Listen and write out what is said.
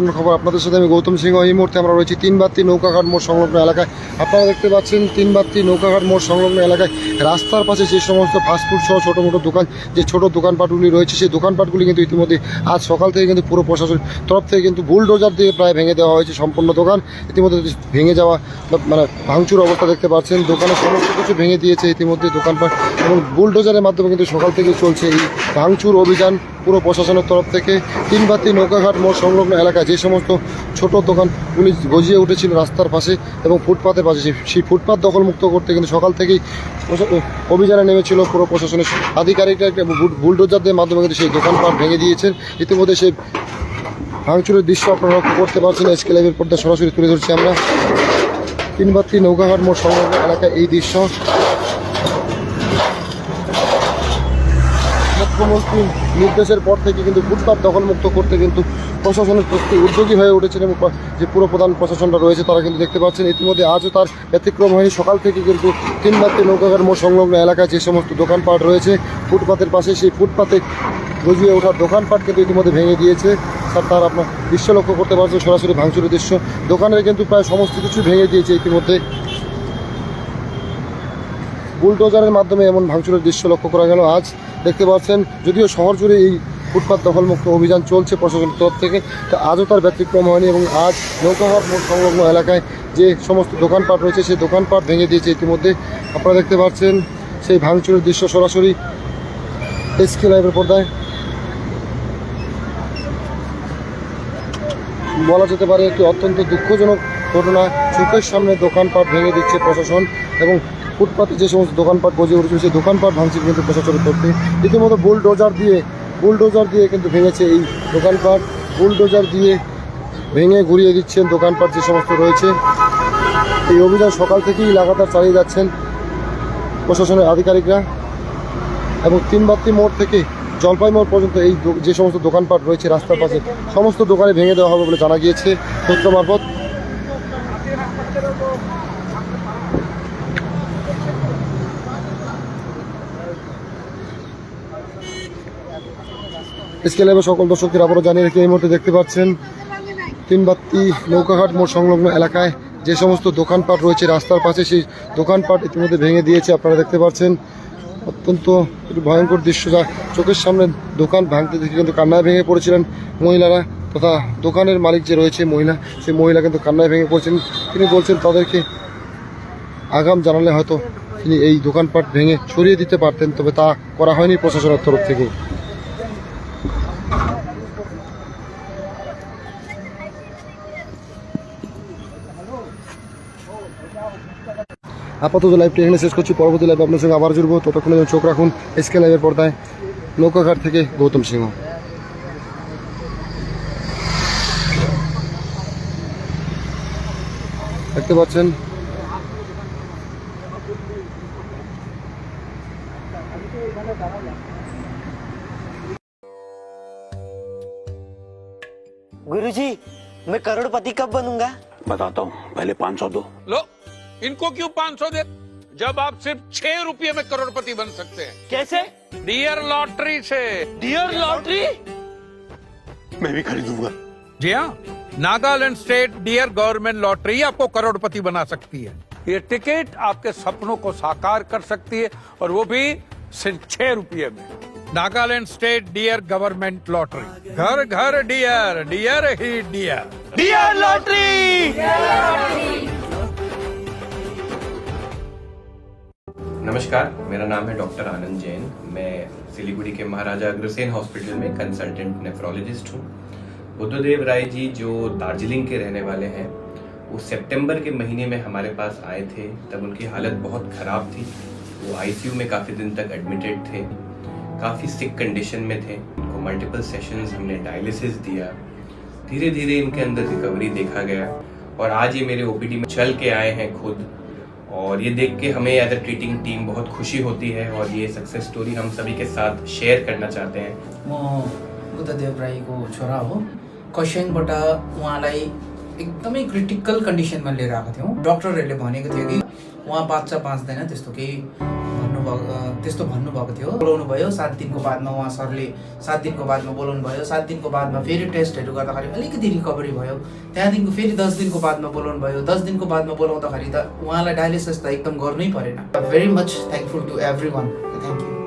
গুরুত্বপূর্ণ খবর আপনাদের সাথে আমি গৌতম সিংহ। এই মুহূর্তে আমরা রয়েছি তিন বাত্তি নৌকাঘাট মোড় সংলগ্ন এলাকায়। আপনারা দেখতে পাচ্ছেন তিন বাত্তি নৌকাঘাট মোড় সংলগ্ন এলাকায়। রাস্তার পাশে যে সমস্ত ফাস্টফুড সহ ছোটো মোটো দোকান, যে ছোটো দোকানপাটগুলি রয়েছে, সেই দোকানপাটগুলি কিন্তু ইতিমধ্যে আজ সকাল থেকে কিন্তু পুরো প্রশাসনের তরফ থেকে কিন্তু বুলডোজার দিয়ে প্রায় ভেঙে দেওয়া হয়েছে সম্পূর্ণ দোকান। ইতিমধ্যে ভেঙে যাওয়া মানে ভাঙচুর অবস্থা দেখতে পাচ্ছেন। দোকানের সমস্ত কিছু ভেঙে দিয়েছে ইতিমধ্যে দোকানপাট এবং বুলডোজারের মাধ্যমে কিন্তু সকাল থেকে চলছে এই ভাঙচুর অভিযান পুরো প্রশাসনের তরফ থেকে। তিনবাতি নৌকাঘাট মোড় সংলগ্ন এলাকায় যে সমস্ত ছোট দোকানগুলি গজিয়ে উঠেছিল রাস্তার পাশে এবং ফুটপাতের পাশে, সেই- ফুটপাত দখলমুক্ত করতে কিন্তু সকাল থেকেই অভিযানে নেমেছিল পুরো প্রশাসনের আধিকারিকরা একটা বুল- বুলডোজারদের মাধ্যমে কিন্তু সেই দোকানপাট ভেঙে দিয়েছেন। ইতিমধ্যে সেই ভাঙচুরের দৃশ্য আপনারা লক্ষ্য করতে পারছেন এসকে লাইভের পর্দা সরাসরি তুলে ধরছি আমরা। তিনবাত্রি নৌকাঘাট মোড় সংলগ্ন এলাকায় এই দৃশ্য। মুখ্যমন্ত্রীর নির্দেশের পর থেকে কিন্তু ফুটপাত দখলমুক্ত করতে কিন্তু প্রশাসনের প্রতি উদ্যোগী হয়ে উঠেছেন এবং যে পুরো প্রধান প্রশাসনটা রয়েছে তারা কিন্তু দেখতে পাচ্ছেন। ইতিমধ্যে আজও তার ব্যতিক্রম হয়নি। সকাল থেকে কিন্তু তিন বাত্তি নৌকাঘাট মোড় সংলগ্ন এলাকায় যে সমস্ত দোকানপাট রয়েছে, ফুটপাতের পাশে সেই ফুটপাতে গজিয়ে ওঠার দোকানপাট কিন্তু ইতিমধ্যে ভেঙে দিয়েছে। স্যার, তার আপনার দৃশ্য লক্ষ্য করতে পারছেন সরাসরি ভাঙচুরের দৃশ্য। দোকানের কিন্তু প্রায় সমস্ত কিছু ভেঙে দিয়েছে ইতিমধ্যে। বুলডোজারের মাধ্যমে এমন ভাঙচুরের দৃশ্য লক্ষ্য করা গেল আজ। দেখতে পাচ্ছেন, যদিও শহর জুড়ে এই ফুটপাত দখলমুক্ত অভিযান চলছে প্রশাসনের তরফ থেকে, তা আজও তার ব্যতিক্রম হয়নি এবং আজ নৌকাহাট সংলগ্ন এলাকায় যে সমস্ত দোকানপাট রয়েছে, সেই দোকানপাট ভেঙে দিয়েছে ইতিমধ্যে। আপনারা দেখতে পাচ্ছেন, সেই ভাঙচুরের দৃশ্য সরাসরি এসকে লাইভের পর্দায়। বলা যেতে পারে, একটি অত্যন্ত দুঃখজনক ঘটনা। চোখের সামনে দোকানপাট ভেঙে দিচ্ছে প্রশাসন এবং ফুটপাতে যে সমস্ত দোকানপাট গজে উঠেছে, সেই দোকানপাট ভাঙছে কিন্তু প্রশাসনের করতে রীতিমতো বুলডোজার দিয়ে বুলডোজার দিয়ে কিন্তু ভেঙেছে এই দোকানপাট। বুলডোজার দিয়ে ভেঙে ঘুরিয়ে দিচ্ছেন দোকানপাট যে সমস্ত রয়েছে। এই অভিযান সকাল থেকেই লাগাতার চালিয়ে যাচ্ছেন প্রশাসনের আধিকারিকরা এবং তিনবাত্তি মোড় থেকে জলপাই মোড় পর্যন্ত এই যে সমস্ত দোকানপাট রয়েছে রাস্তার পাশে, সমস্ত দোকানে ভেঙে দেওয়া হবে বলে জানা গিয়েছে। সূত্র মারফত এসকে লাইভে সকল দর্শকদের আবারও জানিয়ে রেখে, এই মুহূর্তে দেখতে পাচ্ছেন তিনবাত্তি নৌকাঘাট মোড় সংলগ্ন এলাকায় যে সমস্ত দোকানপাট রয়েছে রাস্তার পাশে, সেই দোকানপাট ইতিমধ্যে ভেঙে দিয়েছে, আপনারা দেখতে পাচ্ছেন। অত্যন্ত ভয়ঙ্কর দৃশ্য যা চোখের সামনে দোকান ভাঙতে দেখে কিন্তু কান্নায় ভেঙে পড়েছিলেন মহিলারা। তথা দোকানের মালিক যে রয়েছে, মহিলা, সেই মহিলা কিন্তু কান্নায় ভেঙে পড়েছেন। তিনি বলছেন, তাদেরকে আগাম জানালে হয়তো তিনি এই দোকানপাট ভেঙে সরিয়ে দিতে পারতেন, তবে তা করা হয়নি প্রশাসনের তরফ থেকে। আপাতত লাইভটি এখানে শেষ করছি। পরবর্তী লাইভ আপনার সঙ্গে আবার জুড়বো। ততক্ষণে চোখ রাখুন। এসকে লাইভের পর্দায় নৌকাঘাট থেকে গৌতম সিংহ। দেখতে পাচ্ছেন गुरुजी मैं करोड़पति कब बनूंगा बताता हूँ पहले पाँच सौ दो लो इनको क्यों 500 दे जब आप सिर्फ छह रुपये में करोड़पति बन सकते हैं कैसे डियर लॉटरी से डियर लॉटरी मैं भी खरीदूंगा जी हाँ Nagaland state dear government lottery आपको करोड़पति बना सकती है। ये टिकट आपके सपनों को साकार कर सकती है और वो भी सिर्फ़ छह रुपये में। Nagaland state dear government lottery. घर घर डियर डियर ही डियर। Dear lottery! नमस्कार मेरा नाम है डॉक्टर आनंद जैन। मैं सिलीगुड़ी के महाराजा अग्रसेन हॉस्पिटल में कंसल्टेंट नेफ्रोलॉजिस्ट हूँ। बुद्धदेव राय जी जो दार्जिलिंग के रहने वाले हैं, वो सितंबर के महीने में हमारे पास आए थे। तब उनकी हालत बहुत ख़राब थी। वो आईसीयू में काफ़ी दिन तक एडमिटेड थे। काफ़ी सिक कंडीशन में थे। उनको मल्टीपल सेशंस हमने डायलिसिस दिया। धीरे धीरे इनके अंदर रिकवरी देखा गया। और आज ये मेरे ओपीडी में चल के आए हैं खुद। और ये देख के हमें एज अ ट्रीटिंग टीम बहुत खुशी होती है। और ये सक्सेस स्टोरी हम सभी के साथ शेयर करना चाहते हैं। म बुद्धदेव राईको छोरा हो। खरसाङबाट उहाँलाई एकदमै क्रिटिकल कन्डिसनमा लिएर आएको थियौँ। डक्टरहरूले भनेको थियो कि उहाँ बाँच्छ बाँच्दैन त्यस्तो केही भन्नुभएको त्यस्तो भन्नुभएको थियो। बोलाउनु भयो सात दिनको बादमा उहाँ सरले सात दिनको बादमा बोलाउनु भयो। सात दिनको बादमा फेरि टेस्टहरू गर्दाखेरि अलिकति रिकभरी भयो। त्यहाँदेखिको फेरि दस दिनको बादमा बोलाउनु भयो। दस दिनको बादमा बोलाउँदाखेरि त उहाँलाई डायलिसिस त एकदम गर्नै परेन। Very much thankful to every one thank you